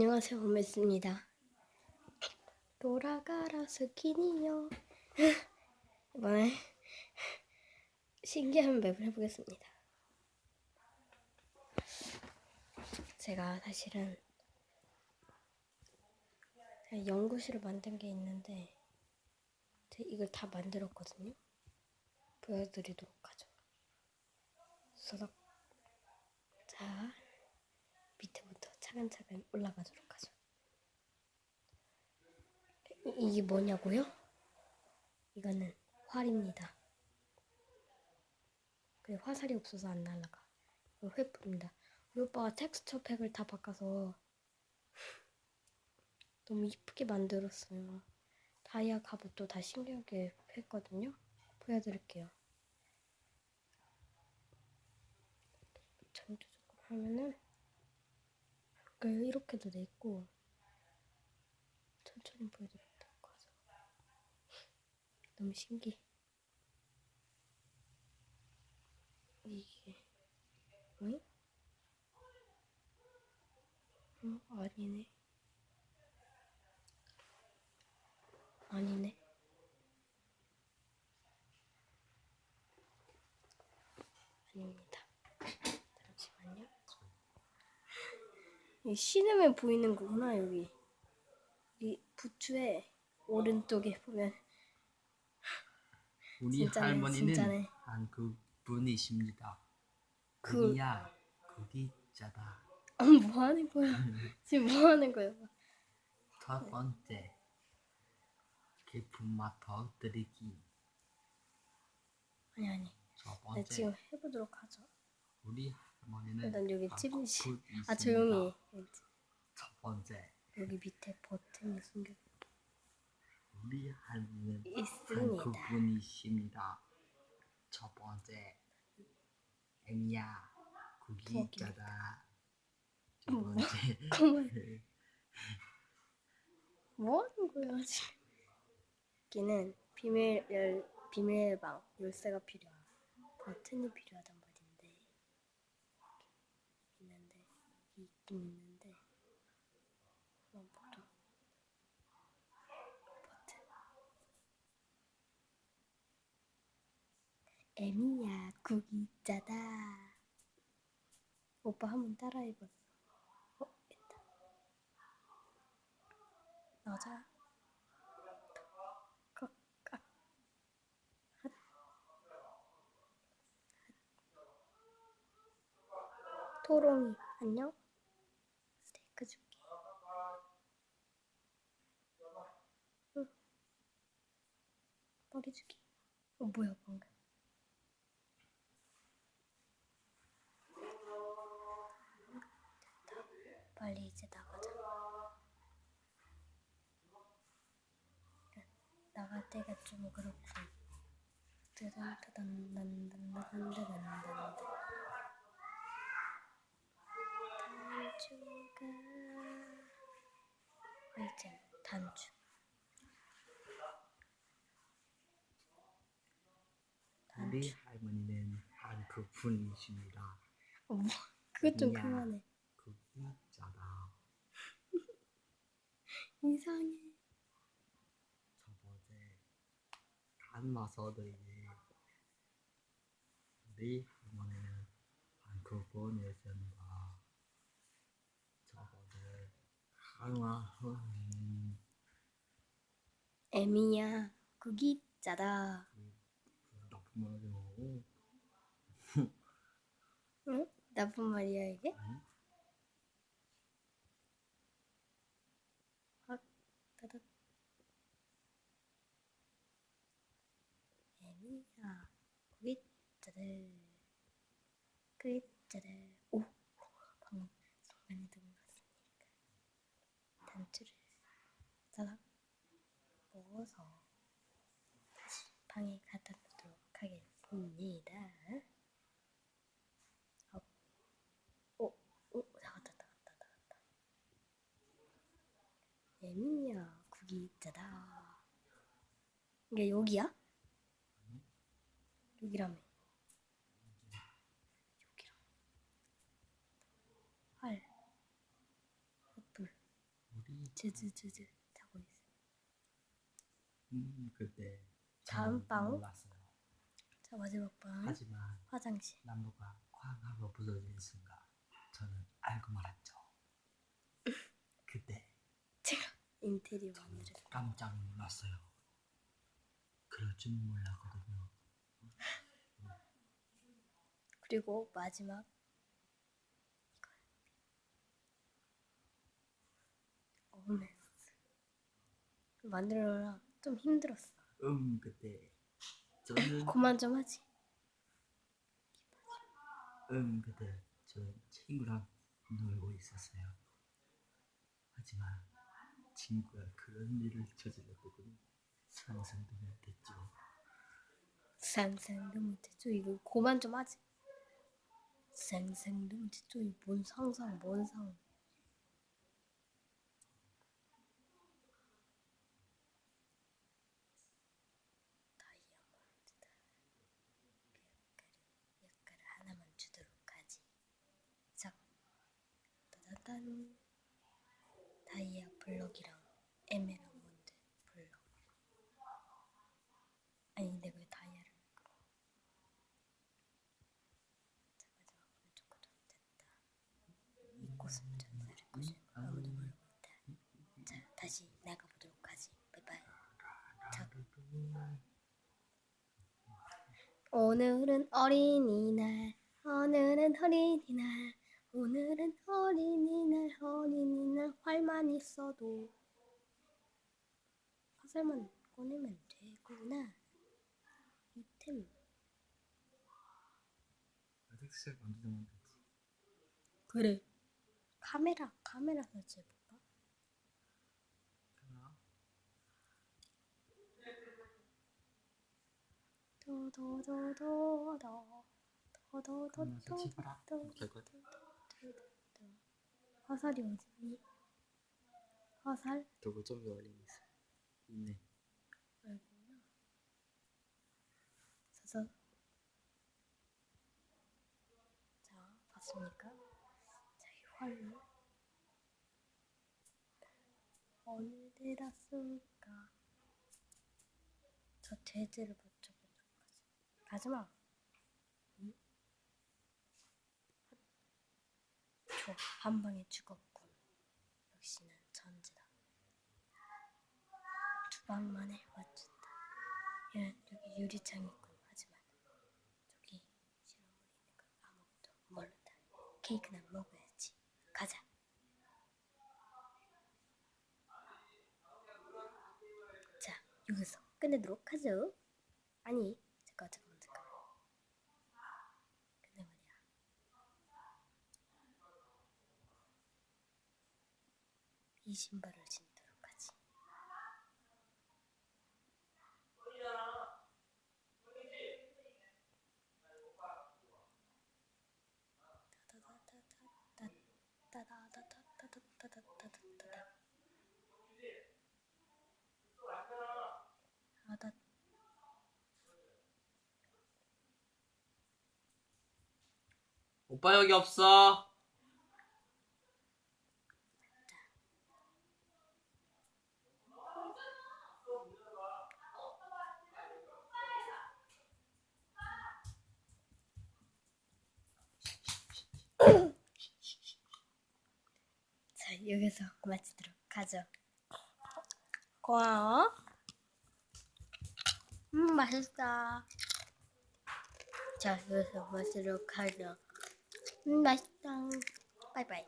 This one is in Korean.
안녕하세요, 오메스입니다. 돌아가라 스키니요. 이번에 신기한 맵을 해보겠습니다. 제가 사실은 연구실을 만든 게 있는데 제가 이걸 다 만들었거든요. 보여드리도록 하죠. 서석 자 차근차근 올라가도록 하죠. 이- 이게 뭐냐고요? 이거는 활입니다. 근데 화살이 없어서 안 날아가. 이거 횃불입니다. 우리 오빠가 텍스처 팩을 다 바꿔서 너무 이쁘게 만들었어요. 다이아 갑옷도 다 신기하게 했거든요. 보여드릴게요. 전투 조금 하면은 그러니까 이렇게도 돼 있고 천천히 보여드린다고 하죠. 너무 신기해. 이게 응? 어 아니네. 아니네. 아닙니다. 잠시만요. 이 신음에 보이는 거구나 여기. 이 부추의 오른쪽에 보면 우리 진짜네, 할머니는 진짜네. 한국 분이십니다. 그- 거기야 거기 있잖아. 어, 뭐 하는 거야? 지금 뭐 하는 거야? 첫 번째 맛더 드리기. 아니 아니. 첫 네, 번째 지금 해보도록 하죠. 우리 할머니는 일단 여기 한국 찜이 시- 분이십니다. 아 조용히. 첫 번째 여기 밑에 버튼이 숨겨 우리 할머니는 있습니다. 한국 분이십니다. 첫 번째 애미야 거기. 있잖아. 두 뭐? 번째 그만. 뭐 하는 거야 지금? 여기는 비밀 열 비밀방 열쇠가 필요한 버튼이 필요하단 말인데 있는데 있긴 있는데. 보도 버튼 에미야 국이 있자다 오빠 한번 따라해봤어 어 됐다. 핫. 핫. 토롱이 안녕 스테이크 줄게 응. 머리 주기 어 뭐야 방금. 빨리 이제 나가자 나갈 때가 좀 그렇군. 뜨단뜨단단단단단단단. 단추가 아이템 단추. 우리 할머니는 한국 분이십니다. 어, 뭐 그것 좀 야. 그만해. 거기 있잖아. 이상해. 첫 번째 간마서들이 우리 할머니는 한국 분이십니다. 첫 번째 강화 에미야 거기 있자다. 말고 응? 나쁜 말이야 이게? 아니? 아, 따다. 애미야, 거기 있자들. 그 있자들. 오, 방금 순간이 든것 같으니까. 단추를 따닥 먹어서 다시 방에 갖다 하겠습니다. 어, 오, 오, 나갔다, 나갔다, 나갔다. 애미야 국이 있자다 이게 여기야? 여기라며 횃불 즈즈즈즈 자고 있어. 음, 그때 다음? 몰랐어요. 자 마지막 방 하지만 화장실. 쾅 하고 부서진 순간 저는 알고 말았죠. 그때 제가 인테리어 저는 마늘을 깜짝 놀랐어요. 그럴 줄 몰랐거든요. 그리고 마지막 어메스 만들어라 좀 힘들었어. 음, 그때 저는 그만 좀 하지. 음, 그때 저는 친구랑 놀고 있었어요. 하지만 친구가 그런 일을 저질렀더니 상상도 못했죠. 상상도 못했죠. 이거 그만 좀 하지. 상상도 못했죠. 이뭔 상상, 뭔 상. 다이아몬드다. 약간을, 약간을 하나만 주도록 하지. 자, 따다단. 다이아 블럭이랑 에메랄드 블럭. 아니 근데 왜 다이아를 자 마지막 오른쪽 것도 됐다. 이 꽃은 전설의 꽃이 아무도 모르고 있다. 자 다시 나가보도록 하지. 바이바이. 자 오늘은 어린이날 오늘은 어린이날 오늘은 어린이날 어린이날. 활만 있어도 화살만 꺼내면 되구나 이템 텍스처 먼저 정하면 되지. 그래 카메라 카메라 설치해볼까? 카메라? 도도도도도 도도도도 카메라 설치해봐라. 될 거야. 화살이 어딨니? 화살? 저거 좀 열린 있어. 있 네. 알구나 서서 자 봤습니까? 자 이 활로 어느 데다 쓸까? 저 돼지를 맞춰보도록 하지 가지마 응? 저 한방에 죽었군 역시는 천재다 만에 맞췄다. 얘는 여기 유리창 있군. 하지만 저기 실험물 있는 건 아무것도 모른다. 케이크나 먹어야지. 가자. 자 여기서 끝내도록 하죠. 아니 잠깐 잠깐 잠깐 근데 말이야. 이 신발을 신도록 하지 오빠 여기 없어. 자 여기서 마치도록 하죠. 고마워. 음 맛있다. 자 여기서 마치도록 하죠. 음 맛있다. 바이바이.